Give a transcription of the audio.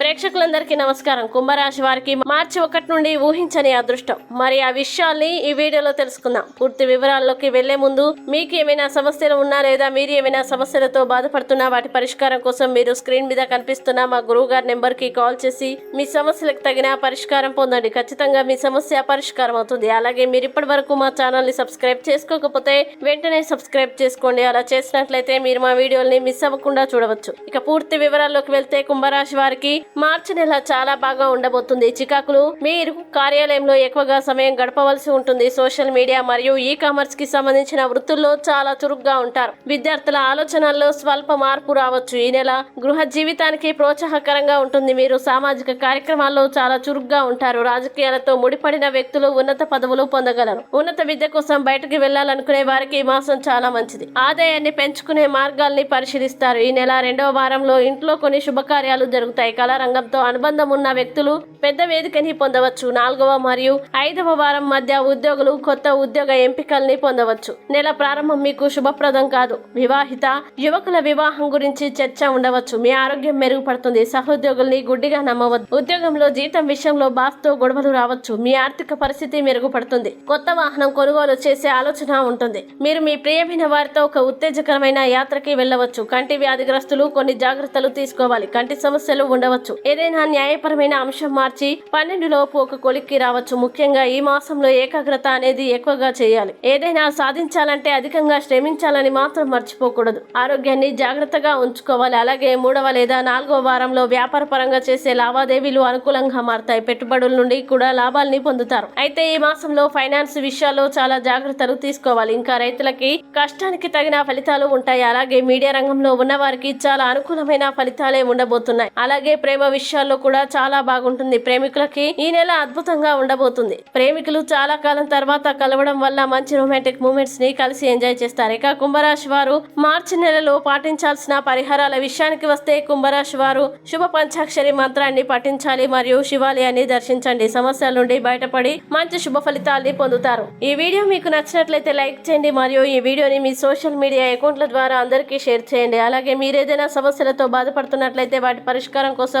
ప్రేక్షకులందరికీ నమస్కారం. కుంభరాశి వారికి మార్చి ఒకటి నుండి ఊహించని అదృష్టం. మరి ఆ విషయాల్ని ఈ వీడియోలో తెలుసుకుందాం. పూర్తి వివరాల్లోకి వెళ్ళే ముందు మీకు ఏమైనా సమస్యలు ఉన్నా లేదా మీరు ఏమైనా సమస్యలతో బాధపడుతున్నా వాటి పరిష్కారం కోసం మీరు స్క్రీన్ మీద కనిపిస్తున్న మా గురువు గారి నెంబర్కి కాల్ చేసి మీ సమస్యలకు తగిన పరిష్కారం పొందండి. ఖచ్చితంగా మీ సమస్య పరిష్కారం అవుతుంది. అలాగే మీరు ఇప్పటి వరకు మా ఛానల్ని సబ్స్క్రైబ్ చేసుకోకపోతే వెంటనే సబ్స్క్రైబ్ చేసుకోండి. అలా చేసినట్లయితే మీరు మా వీడియోల్ని మిస్ అవ్వకుండా చూడవచ్చు. ఇక పూర్తి వివరాల్లోకి వెళ్తే కుంభరాశి వారికి మార్చి నెల చాలా బాగా ఉండబోతుంది. చికాకులు మీరు కార్యాలయంలో ఎక్కువగా సమయం గడపవలసి ఉంటుంది. సోషల్ మీడియా మరియు ఈ కామర్స్కి సంబంధించిన వృత్తుల్లో చాలా చురుగ్గా ఉంటారు. విద్యార్థుల ఆలోచనల్లో స్వల్ప మార్పు రావచ్చు. ఈ నెల గృహ జీవితానికి ప్రోత్సాహకరంగా ఉంటుంది. మీరు సామాజిక కార్యక్రమాల్లో చాలా చురుగ్గా ఉంటారు. రాజకీయాలతో ముడిపడిన వ్యక్తులు ఉన్నత పదవులు పొందగలరు. ఉన్నత విద్య కోసం బయటకు వెళ్ళాలనుకునే వారికి ఈ మాసం చాలా మంచిది. ఆదాయాన్ని పెంచుకునే మార్గాల్ని పరిశీలిస్తారు. ఈ నెల రెండవ వారంలో ఇంట్లో కొన్ని శుభకార్యాలు జరుగుతాయి. కళా రంగంతో అనుబంధం ఉన్న వ్యక్తులు పెద్ద వేదికని పొందవచ్చు. నాలుగవ మరియు ఐదవ వారం మధ్య ఉద్యోగులు కొత్త ఉద్యోగ ఎంపికల్ని పొందవచ్చు. నెల ప్రారంభం మీకు శుభప్రదం కాదు. వివాహిత యువకుల వివాహం గురించి చర్చ ఉండవచ్చు. మీ ఆరోగ్యం మెరుగుపడుతుంది. సహోద్యోగుల్ని గుడ్డిగా నమ్మవద్దు. ఉద్యోగంలో జీతం విషయంలో బాస్తో గొడవలు రావచ్చు. మీ ఆర్థిక పరిస్థితి మెరుగుపడుతుంది. కొత్త వాహనం కొనుగోలు చేసే ఆలోచన ఉంటుంది. మీరు మీ ప్రియమైన వారితో ఒక ఉత్తేజకరమైన యాత్రకి వెళ్ళవచ్చు. కంటి వ్యాధిగ్రస్తులు కొన్ని జాగ్రత్తలు తీసుకోవాలి. కంటి సమస్యలు ఉండవచ్చు. ఏదైనా న్యాయపరమైన అంశం మార్చి పన్నెండు లోపు ఒక కొలిక్కి రావచ్చు. ముఖ్యంగా ఈ మాసంలో ఏకాగ్రత అనేది ఎక్కువగా చేయాలి. ఏదైనా సాధించాలంటే అధికంగా శ్రమించాలని మాత్రం మర్చిపోకూడదు. ఆరోగ్యాన్ని జాగ్రత్తగా ఉంచుకోవాలి. అలాగే మూడవ లేదా నాలుగవ వారంలో వ్యాపార పరంగా చేసే లావాదేవీలు అనుకూలంగా మారతాయి. పెట్టుబడుల నుండి కూడా లాభాల్ని పొందుతారు. అయితే ఈ మాసంలో ఫైనాన్స్ విషయాల్లో చాలా జాగ్రత్తలు తీసుకోవాలి. ఇంకా రైతులకి కష్టానికి తగిన ఫలితాలు ఉంటాయి. అలాగే మీడియా రంగంలో ఉన్న వారికి చాలా అనుకూలమైన ఫలితాలే ఉండబోతున్నాయి. అలాగే ప్రేమ విషయాల్లో కూడా చాలా బాగుంటుంది. ప్రేమికులకి ఈ నెల అద్భుతంగా ఉండబోతుంది. ప్రేమికులు చాలా కాలం తర్వాత కలవడం వల్ల మంచి రొమాంటిక్ మూమెంట్స్ని కలిసి ఎంజాయ్ చేస్తారు. ఇక కుంభరాశి వారు మార్చి నెలలో పాటించాల్సిన పరిహారాల విషయానికి వస్తే కుంభరాశి వారు శుభ పంచాక్షరి మంత్రాన్ని పఠించాలి మరియు శివాలయాన్ని దర్శించండి. సమస్యల నుండి బయటపడి మంచి శుభ ఫలితాల్ని పొందుతారు. ఈ వీడియో మీకు నచ్చినట్లయితే లైక్ చేయండి మరియు ఈ వీడియోని మీ సోషల్ మీడియా అకౌంట్ల ద్వారా అందరికీ షేర్ చేయండి. అలాగే మీరు ఏదైనా సమస్యలతో బాధపడుతున్నట్లయితే వాటి పరిష్కారం కోసం